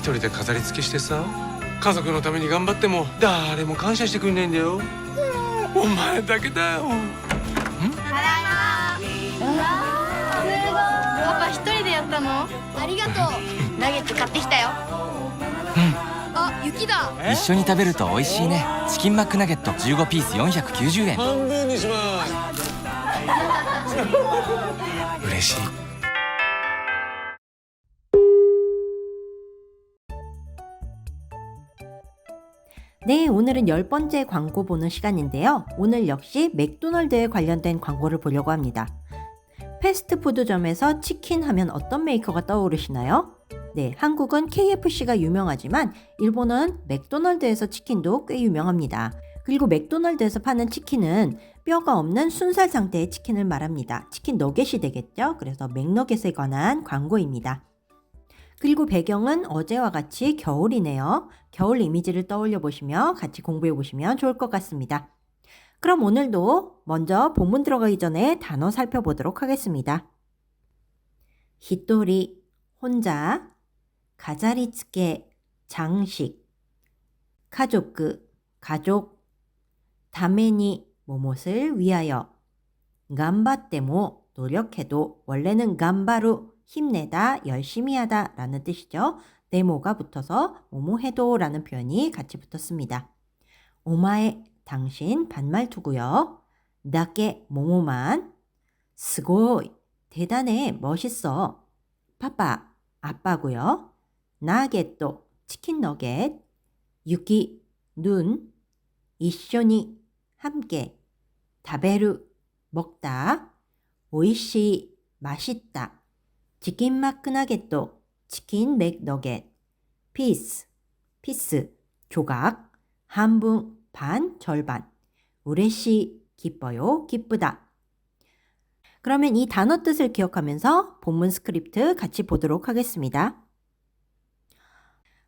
一人で飾り付けしてさ家族のために頑張っても誰も感謝してくれないんだよ。お前だけだよ。パパ一人でやったの？ありがとう。ナゲット買ってきたよ。あ雪だ。一緒に食べると美味しいね。チキンマックナゲット15ピース490円。半分にします。嬉しい 네, 오늘은 열 번째 광고 보는 시간인데요. 오늘 역시 맥도날드에 관련된 광고를 보려고 합니다. 패스트푸드점에서 치킨 하면 어떤 메이커가 떠오르시나요? 네, 한국은 KFC가 유명하지만 일본은 맥도날드에서 치킨도 꽤 유명합니다. 그리고 맥도날드에서 파는 치킨은 뼈가 없는 순살 상태의 치킨을 말합니다. 치킨 너겟이 되겠죠? 그래서 맥너겟에 관한 광고입니다. 그리고 배경은 어제와 같이 겨울이네요. 겨울 이미지를 떠올려 보시며 같이 공부해 보시면 좋을 것 같습니다. 그럼 오늘도 먼저 본문 들어가기 전에 단어 살펴보도록 하겠습니다. 히토리, 혼자, 가자리츠케, 장식, 가족, 가족, 다메니, 모못을 위하여, 간바떼모, 노력해도, 원래는 간바루, 힘내다, 열심히 하다 라는 뜻이죠. 네모가 붙어서 모모해도 라는 표현이 같이 붙었습니다. 오마에 당신 반말투고요. 나게 모모만 스고이 대단해 멋있어. 파파 아빠고요. 나게또 치킨 너겟 유키 눈 이쇼니 함께 다베르 먹다 오이시 맛있다 치킨 마크나게또 치킨 맥너겟 피스 피스 조각 한분 반 절반 우레시 기뻐요 기쁘다 그러면 이 단어 뜻을 기억하면서 본문 스크립트 같이 보도록 하겠습니다.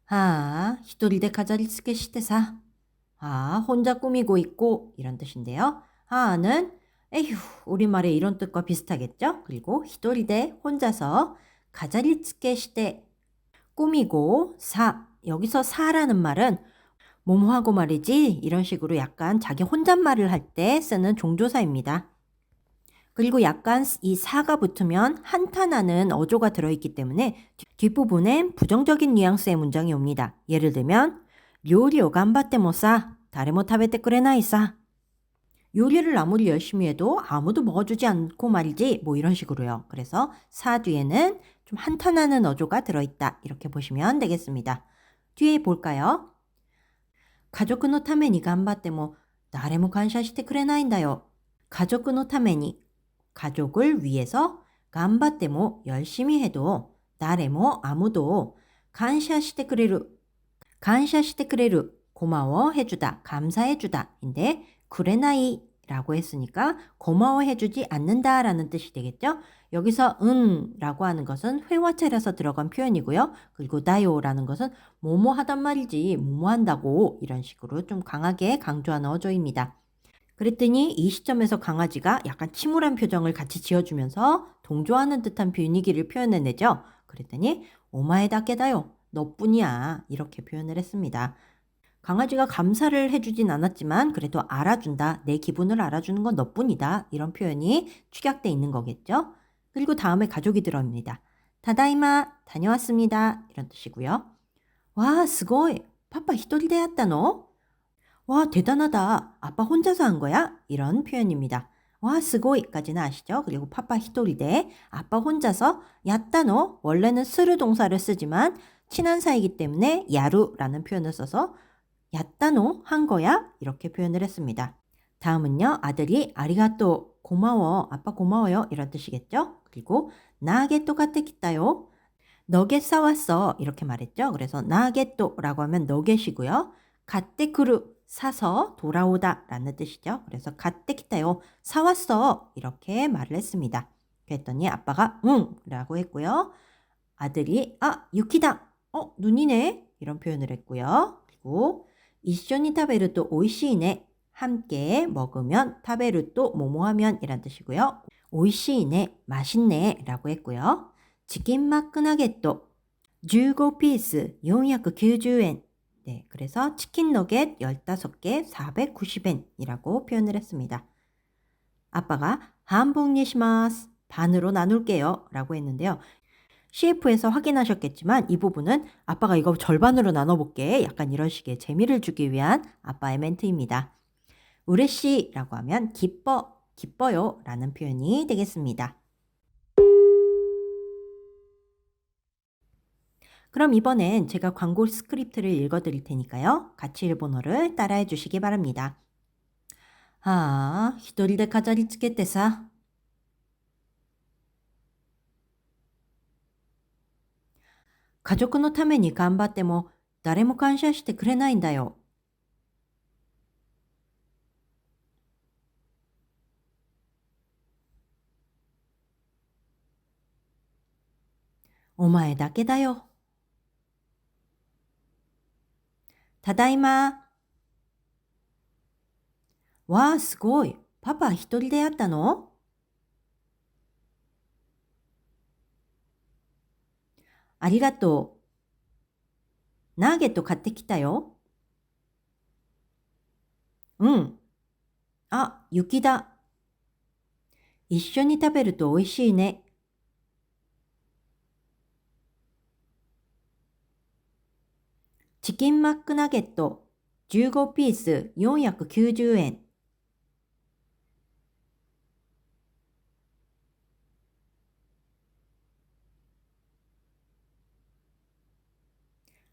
아, 히토리데 가자리스케 시대사. 아, 혼자 꾸미고 있고 이런 뜻인데요. 아는 에휴, 우리말에 이런 뜻과 비슷하겠죠? 그리고 히토리데 혼자서 가자리츠케 시대 꾸미고 사 여기서 사라는 말은 뭐뭐하고 말이지 이런 식으로 약간 자기 혼잣말을 할 때 쓰는 종조사입니다. 그리고 약간 이 사가 붙으면 한탄하는 어조가 들어있기 때문에 뒷부분엔 부정적인 뉘앙스의 문장이 옵니다. 예를 들면 요리 오 간바떼 모사 다레모 타베테 끄레나이사 요리를 아무리 열심히 해도 아무도 먹어주지 않고 말이지 뭐 이런 식으로요. 그래서 사 뒤에는 좀 한탄하는 어조가 들어있다 이렇게 보시면 되겠습니다. 뒤에 볼까요? 가족のために頑張っても誰も感謝してくれないんだよ. 가족のために 가족을 위해서 간바떼모 열심히 해도 나레모 아무도 간샤시테 그레루 간샤시테 그레루 고마워 해주다 감사해 주다인데 그레나이 라고 했으니까 고마워해 주지 않는다 라는 뜻이 되겠죠? 여기서 은 라고 하는 것은 회화체라서 들어간 표현이고요. 그리고 나요라는 것은 뭐뭐 하단 말이지 뭐뭐 한다고 이런 식으로 좀 강하게 강조하는 어조입니다. 그랬더니 이 시점에서 강아지가 약간 침울한 표정을 같이 지어주면서 동조하는 듯한 분위기를 표현해내죠. 그랬더니 오마에다 깨다요. 너뿐이야. 이렇게 표현을 했습니다. 강아지가 감사를 해주진 않았지만 그래도 알아준다. 내 기분을 알아주는 건 너뿐이다. 이런 표현이 축약돼 있는 거겠죠. 그리고 다음에 가족이 들어옵니다. 다다이마 다녀왔습니다. 이런 뜻이고요. 와 스고이 파파 히토리데 했다노? 와 대단하다. 아빠 혼자서 한 거야? 이런 표현입니다. 와 스고이까지는 아시죠? 그리고 파파 히토리데 아빠 혼자서 야따노 원래는 스르 동사를 쓰지만 친한 사이기 때문에 야루라는 표현을 써서 야따노 한 거야? 이렇게 표현을 했습니다. 다음은요. 아들이 아리가또 고마워. 아빠 고마워요. 이런 뜻이겠죠? 그리고 나게또 가테키다요. 너겟 싸왔어. 이렇게 말했죠. 그래서 나게또라고 하면 너겟이고요. 가테쿠르 사서 돌아오다 라는 뜻이죠. 그래서 가테키다요. 사왔어. 이렇게 말을 했습니다. 그랬더니 아빠가 응 라고 했고요. 아들이 아 유키다. 어 눈이네. 이런 표현을 했고요. 그리고 이쇼니 타베르또 오이시네. 함께 먹으면 타베르또 모모하면 이란 뜻이고요. 오이시네 맛있네 라고 했고요. 치킨 마크나게또 15피스 490엔. 네, 그래서 치킨 너겟 15개 490엔이라고 표현을 했습니다. 아빠가 한봉 니시마스 반으로 나눌게요 라고 했는데요. CF에서 확인하셨겠지만 이 부분은 아빠가 이거 절반으로 나눠볼게 약간 이런 식의 재미를 주기 위한 아빠의 멘트입니다. 우레시라고 하면 기뻐, 기뻐요 라는 표현이 되겠습니다. 그럼 이번엔 제가 광고 스크립트를 읽어 드릴 테니까요. 같이 일본어를 따라해 주시기 바랍니다. 아, 히토리데 카자리 츠게테사. 家族のために頑張っても誰も感謝してくれないんだよ。お前だけだよ。ただいま。わあ、すごい。パパ一人でやったの？ありがとう。ナーゲット買ってきたよ。うん。あ、雪だ。一緒に食べると美味しいね。チキンマックナゲット15ピース490円。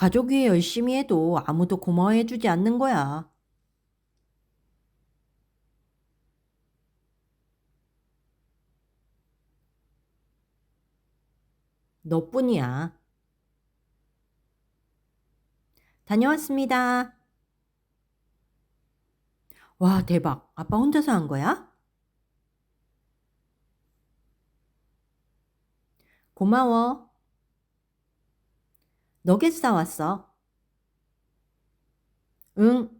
가족이 열심히 해도 아무도 고마워해 주지 않는 거야. 너뿐이야. 다녀왔습니다. 와, 대박. 아빠 혼자서 한 거야? 고마워. 너겟 사왔어. 응.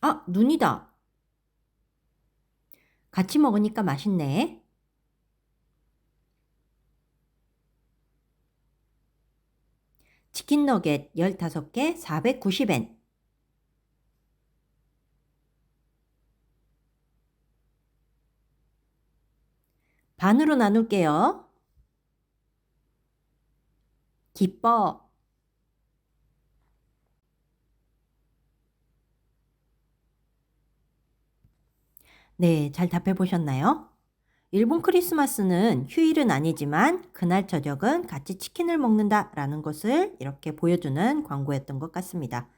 아, 눈이다. 같이 먹으니까 맛있네. 치킨 너겟 15개 490엔. 반으로 나눌게요. 기뻐. 네, 잘 답해 보셨나요? 일본 크리스마스는 휴일은 아니지만 그날 저녁은 같이 치킨을 먹는다라는 것을 이렇게 보여주는 광고였던 것 같습니다.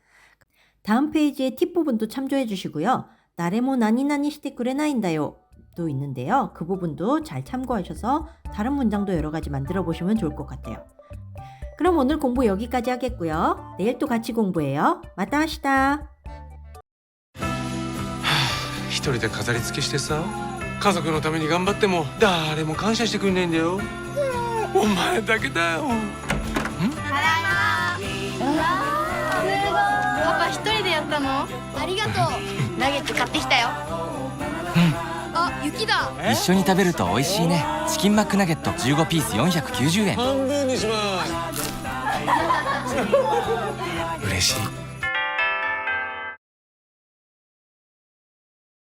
다음 페이지의 팁 부분도 참조해 주시고요. 나레모 나니나니 시테 그레나인다요 도 있는데요. 그 부분도 잘 참고하셔서 다른 문장도 여러 가지 만들어 보시면 좋을 것 같아요. 그럼 오늘 공부 여기까지 하겠고요. 내일 또 같이 공부해요. 마타하시다. 一人で飾り付けしてさ家族のために頑張っても誰も感謝してくれないんだよお前だけだよただいまうわーすごいパパ一人でやったのありがとうナゲット買ってきたよあ雪だ一緒に食べると美味しいねチキンマックナゲット15ピース490円半分にします 嬉しい。